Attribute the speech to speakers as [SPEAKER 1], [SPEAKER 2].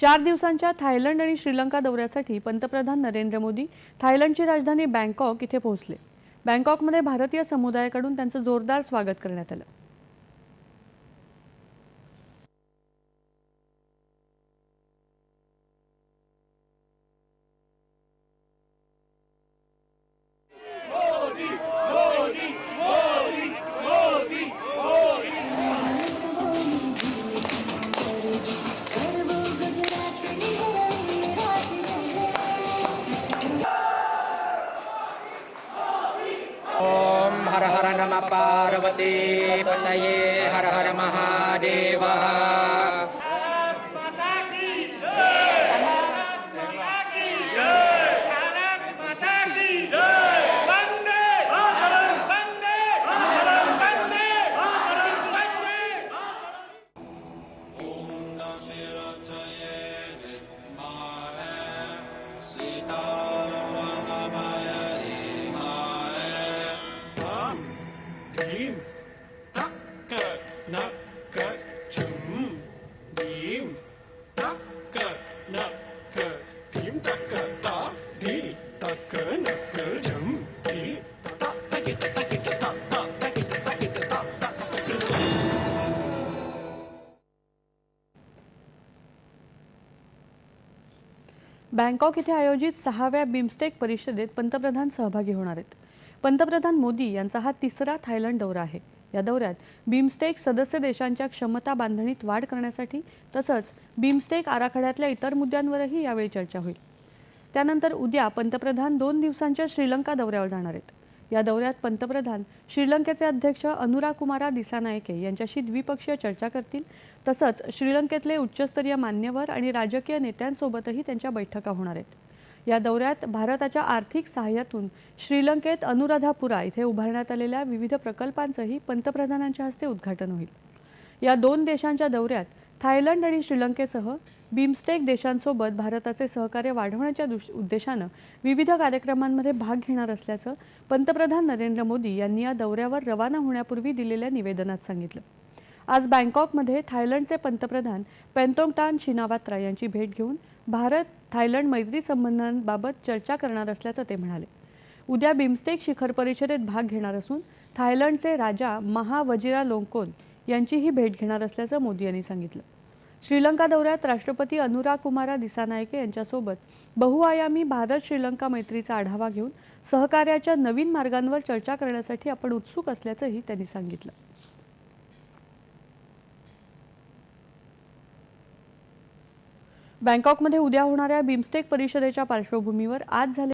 [SPEAKER 1] चार दिवसांच्या थायलंड आणि श्रीलंका दौऱ्यासाठी पंतप्रधान नरेंद्र मोदी थायलंडची राजधानी बँकॉक इथे पोहोचले. बँकॉकमध्ये भारतीय समुदायाकडून त्यांचं जोरदार स्वागत करण्यात आलं.
[SPEAKER 2] पार्वती पतये Har Har Mahadev
[SPEAKER 3] Beam, taka, naka, chum. Beam, taka, naka, beam, taka, ta, di, taka, naka, chum. Di, ta, ta, ki,
[SPEAKER 1] Bangkok इथे आयोजित सहाव्या बिमस्टेक परिषदेत पंतप्रधान सहभागी होणार आहेत पंतप्रधान मोदी यांचा हा तिसरा थायलंड दौरा आहे. या दौऱ्यात बिमस्टेक सदस्य देशांच्या क्षमता बांधणीत वाढ करण्यासाठी तसंच बिमस्टेक आराखड्यातल्या इतर मुद्द्यांवरही यावेळी चर्चा होईल. त्यानंतर उद्या पंतप्रधान दोन दिवसांच्या श्रीलंका दौऱ्यावर जाणार आहेत. या दौऱ्यात पंतप्रधान श्रीलंकेचे अध्यक्ष अनुराकुमारा दिसानायके यांच्याशी द्विपक्षीय चर्चा करतील. तसंच श्रीलंकेतले उच्चस्तरीय मान्यवर आणि राजकीय नेत्यांसोबतही त्यांच्या बैठका होणार आहेत. या दौऱ्यात भारताच्या आर्थिक सहाय्यातून श्रीलंकेत अनुराधापुरा इथे उभारण्यात आलेल्या विविध प्रकल्पांचंही पंतप्रधानांच्या हस्ते उद्घाटन होईल. या दोन देशांच्या दौऱ्यात थायलंड आणि श्रीलंकेसह बिमस्टेक देशांसोबत भारताचे सहकार्य वाढवण्याच्या उद्देशानं विविध कार्यक्रमांमध्ये भाग घेणार असल्याचं पंतप्रधान नरेंद्र मोदी यांनी या दौऱ्यावर रवाना होण्यापूर्वी दिलेल्या निवेदनात सांगितलं. आज बँकॉकमध्ये थायलंडचे पंतप्रधान पेंतोंगटान शिनावात्रा यांची भेट घेऊन भारत थायलंड मैत्री संबंधांबाबत चर्चा करणार असल्याचं ते म्हणाले. उद्या बिमस्टेक शिखर परिषदेत भाग घेणार असून थायलंडचे राजा महावजिरा लोंकोन यांचीही भेट घेणार असल्याचं मोदी यांनी सांगितलं. श्रीलंका दौऱ्यात राष्ट्रपती अनुरा कुमारा दिसानायके यांच्यासोबत बहुआयामी भारत श्रीलंका मैत्रीचा आढावा घेऊन सहकार्याच्या नवीन मार्गांवर चर्चा करण्यासाठी आपण उत्सुक असल्याचंही त्यांनी सांगितलं. बँकॉकमध्ये उद्या होणाऱ्या बिमस्टेक परिषदेच्या पार्श्वभूमीवर आज झाले